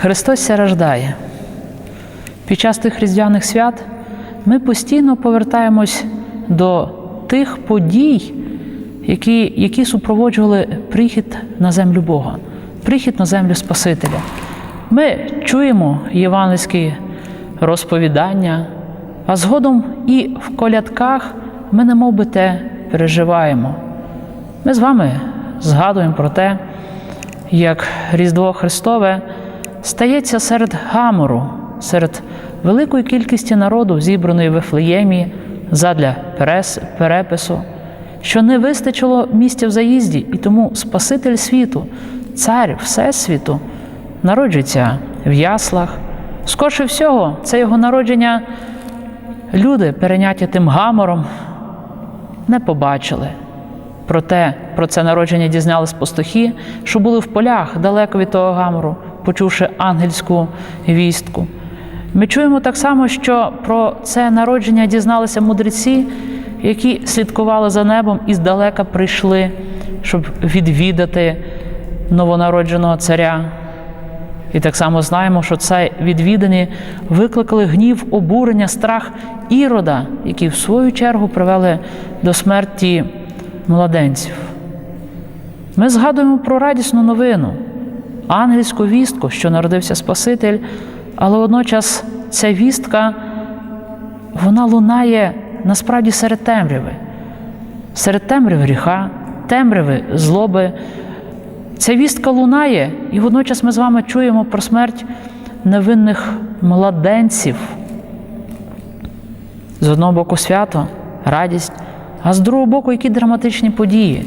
Христос ся рождає. Під час тих різдвяних свят ми постійно повертаємось до тих подій, які, які супроводжували прихід на землю Бога, прихід на землю Спасителя. Ми чуємо євангельські розповідання, а згодом і в колядках ми немов би те переживаємо. Ми з вами згадуємо про те, як Різдво Христове стається серед гамору, серед великої кількості народу, зібраної в Вифлеємі задля перес- перепису, що не вистачило місця в заїзді, і тому Спаситель світу, цар Всесвіту, народжується в яслах. Скорше всього, це його народження люди, перейняті тим гамором, не побачили. Проте про це народження дізнались пастухи, що були в полях далеко від того гамору, почувши ангельську вістку. Ми чуємо так само, що про це народження дізналися мудреці, які слідкували за небом і здалека прийшли, щоб відвідати новонародженого царя. І так само знаємо, що це відвідані викликали гнів, обурення, страх ірода, які в свою чергу привели до смерті младенців. Ми згадуємо про радісну новину, ангельську вістку, що народився Спаситель, але водночас ця вістка вона лунає насправді серед темряви, серед темряви гріха, темряви злоби. Ця вістка лунає, і водночас ми з вами чуємо про смерть невинних младенців. З одного боку свято, радість, а з другого боку, які драматичні події.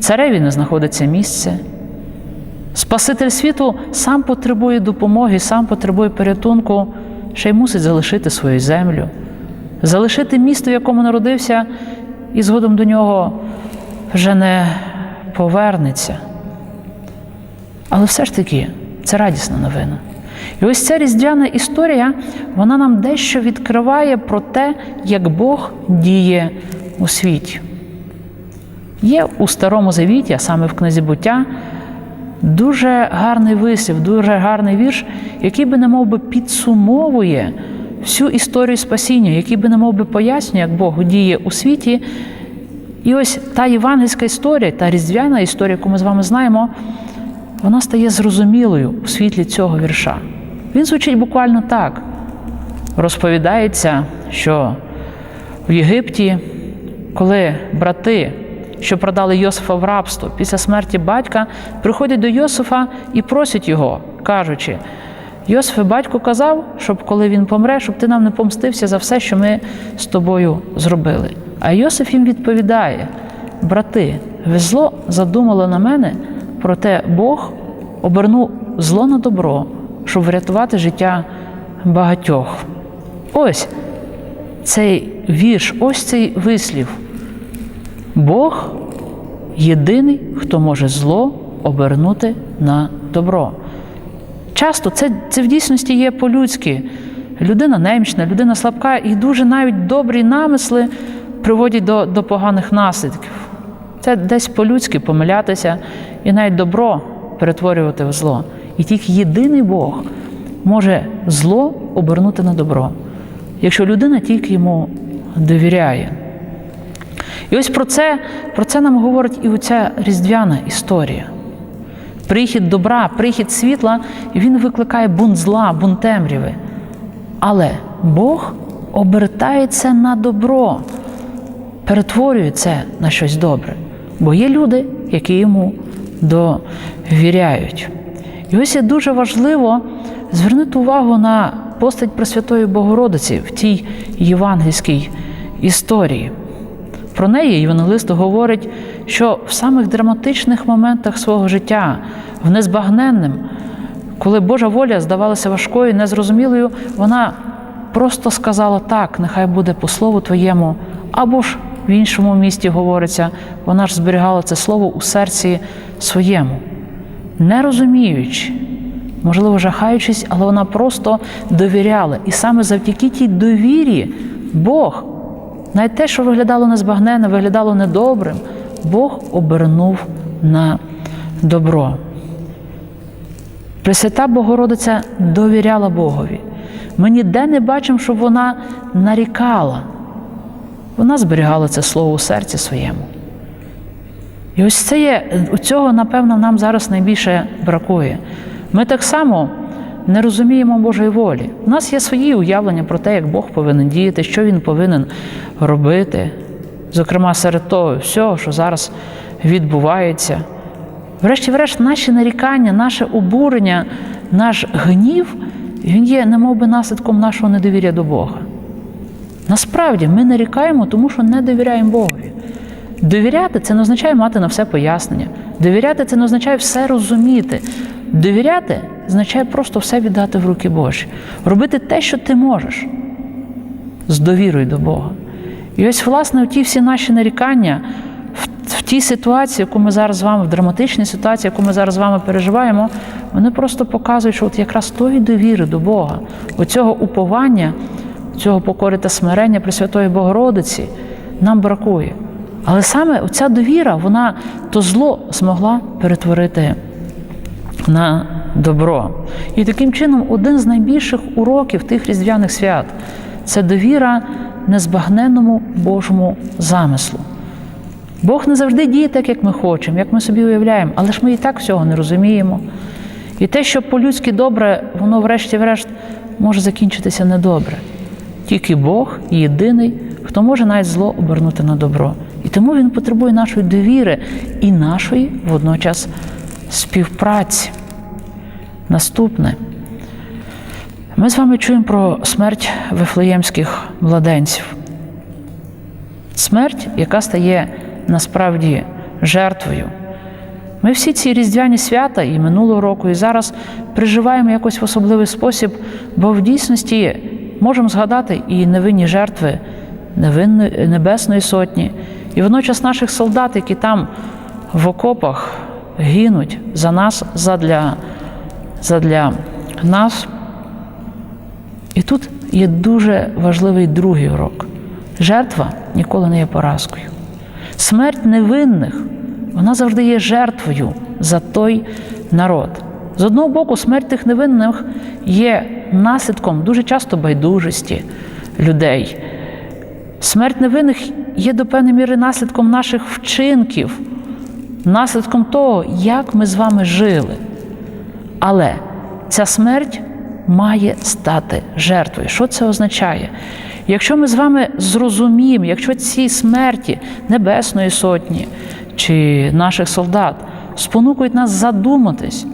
Цареві не знаходиться місце. Спаситель світу сам потребує допомоги, сам потребує порятунку, ще й мусить залишити свою землю, залишити місто, в якому народився, і згодом до нього вже не повернеться. Але все ж таки це радісна новина. І ось ця різдвяна історія, вона нам дещо відкриває про те, як Бог діє у світі. Є у Старому Завіті, а саме в книзі буття, дуже гарний вислів, дуже гарний вірш, який би немов би підсумовує всю історію спасіння, який би немов би пояснює, як Бог діє у світі. І ось та євангельська історія, та різдвяна історія, яку ми з вами знаємо, вона стає зрозумілою у світлі цього вірша. Він звучить буквально так. Розповідається, що в Єгипті, коли брати, що продали Йосифа в рабство після смерті батька, приходять до Йосифа і просять його, кажучи: Йосифе, батько казав, щоб коли він помре, щоб ти нам не помстився за все, що ми з тобою зробили. А Йосиф їм відповідає: брати, ви зло задумали на мене, проте Бог обернув зло на добро, щоб врятувати життя багатьох. Ось цей вірш, ось цей вислів. Бог єдиний, хто може зло обернути на добро. Часто це, це в дійсності є по-людськи. Людина немічна, людина слабка, і дуже навіть добрі намисли приводять до, до поганих наслідків. Це десь по-людськи помилятися і навіть добро перетворювати в зло. І тільки єдиний Бог може зло обернути на добро, якщо людина тільки йому довіряє. І ось про це, про це нам говорить і оця різдвяна історія. Прихід добра, прихід світла, він викликає бунт зла, бунт темряви. Але Бог обертається на добро, перетворює це на щось добре. Бо є люди, які йому довіряють. І ось є дуже важливо звернути увагу на постать Пресвятої Богородиці в тій євангельській історії. Про неї Євангелист говорить, що в самих драматичних моментах свого життя, в незбагненним, коли Божа воля здавалася важкою, незрозумілою, вона просто сказала так, нехай буде по слову твоєму, або ж в іншому місті говориться, вона ж зберігала це слово у серці своєму, не розуміючи, можливо, жахаючись, але вона просто довіряла. І саме завдяки тій довірі Бог, навіть те, що виглядало незбагненне, виглядало недобрим, Бог обернув на добро. Пресвята Богородиця довіряла Богові. Ми ніде не бачимо, щоб вона нарікала. Вона зберігала це слово у серці своєму. І ось це є, у цього, напевно, нам зараз найбільше бракує. Ми так само не розуміємо Божої волі. У нас є свої уявлення про те, як Бог повинен діяти, що Він повинен робити. Зокрема, серед того всього, що зараз відбувається. Врешті-врешт, наші нарікання, наше обурення, наш гнів, він є немов би наслідком нашого недовір'я до Бога. Насправді ми нарікаємо, тому що не довіряємо Богові. Довіряти це не означає мати на все пояснення. Довіряти це не означає все розуміти. Довіряти означає просто все віддати в руки Божі. Робити те, що ти можеш, з довірою до Бога. І ось, власне, ті всі наші нарікання в, тій ситуації, яку ми зараз з вами, в драматичній ситуації, яку ми зараз з вами переживаємо, вони просто показують, що от якраз тої довіри до Бога, оцього уповання, цього покори та смирення Пресвятої Богородиці нам бракує. Але саме ця довіра, вона то зло змогла перетворити на добро. І таким чином, один з найбільших уроків тих різдвяних свят це довіра незбагненному Божому замислу. Бог не завжди діє так, як ми хочемо, як ми собі уявляємо, але ж ми і так всього не розуміємо. І те, що по-людськи добре, воно врешті-решт може закінчитися недобре. Тільки Бог єдиний, хто може навіть зло обернути на добро. І тому він потребує нашої довіри і нашої водночас співпраці. Наступне. Ми з вами чуємо про смерть вифлеємських младенців. Смерть, яка стає насправді жертвою. Ми всі ці різдвяні свята і минулого року, і зараз переживаємо якось в особливий спосіб, бо в дійсності можемо згадати і невинні жертви невинної, Небесної Сотні, і водночас наших солдат, які там в окопах гинуть за нас, задля, задля нас. І тут є дуже важливий другий урок. Жертва ніколи не є поразкою. Смерть невинних, вона завжди є жертвою за той народ. З одного боку, смерть тих невинних є наслідком дуже часто байдужості людей. Смерть невинних є до певної міри наслідком наших вчинків, наслідком того, як ми з вами жили. Але ця смерть має стати жертвою. Що це означає? Якщо ми з вами зрозуміємо, якщо ці смерті Небесної Сотні чи наших солдат спонукують нас задуматись,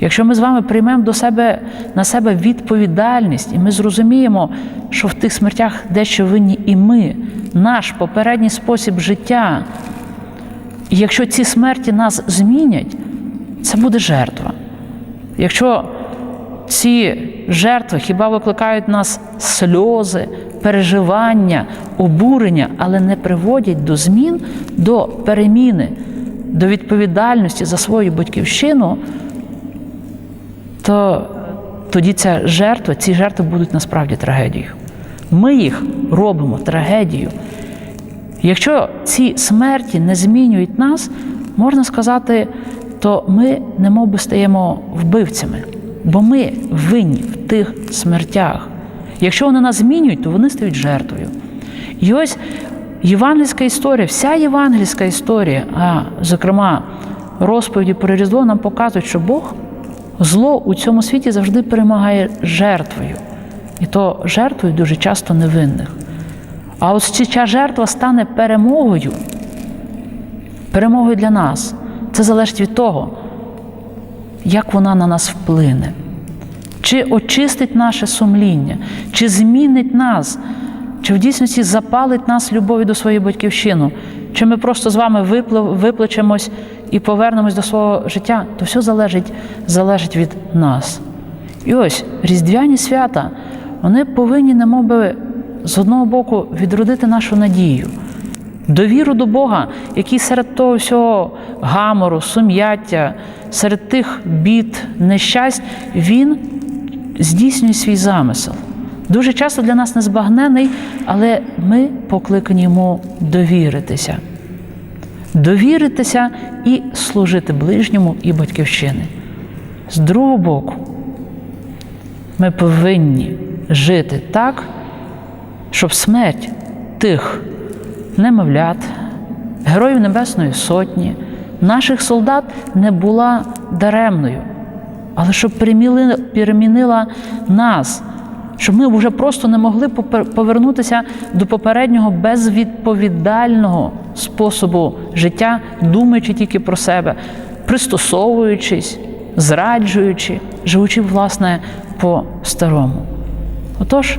якщо ми з вами приймемо до себе на себе відповідальність, і ми зрозуміємо, що в тих смертях дещо винні і ми, наш попередній спосіб життя, і якщо ці смерті нас змінять, це буде жертва. Якщо ці жертви хіба викликають нас сльози, переживання, обурення, але не приводять до змін, до переміни, до відповідальності за свою батьківщину, то тоді ця жертва, ці жертви будуть насправді трагедією. Ми їх робимо трагедією. Якщо ці смерті не змінюють нас, можна сказати, то ми немов би стаємо вбивцями, бо ми винні в тих смертях. Якщо вони нас змінюють, то вони стають жертвою. І ось євангельська історія, вся євангельська історія, а зокрема розповіді про Різдво, нам показують, що Бог зло у цьому світі завжди перемагає жертвою. І то жертвою дуже часто невинних. А ось ця жертва стане перемогою, перемогою для нас. Це залежить від того, як вона на нас вплине, чи очистить наше сумління, чи змінить нас, чи в дійсності запалить нас любові до своєї батьківщини, чи ми просто з вами виплечемось і повернемось до свого життя, то все залежить, залежить від нас. І ось різдвяні свята, вони повинні, немовби, з одного боку, відродити нашу надію, довіру до Бога, який серед того всього гамору, сум'яття, серед тих бід, нещасть, Він здійснює свій замисел. Дуже часто для нас незбагнений, але ми покликані йому довіритися. Довіритися і служити ближньому і батьківщини. З другого боку, ми повинні жити так, щоб смерть тих немовлят, героїв Небесної Сотні, наших солдат не була даремною, але щоб перемінила нас, щоб ми вже просто не могли повернутися до попереднього безвідповідального способу життя, думаючи тільки про себе, пристосовуючись, зраджуючи, живучи, власне, по-старому. Отож,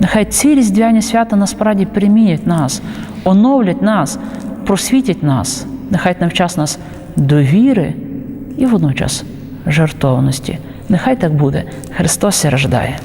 нехай ці різдвяні свята насправді примінять нас, оновлять нас, просвітять нас, нехай навчать нас довіри і водночас жертовності. Нехай так буде. Христос рождає.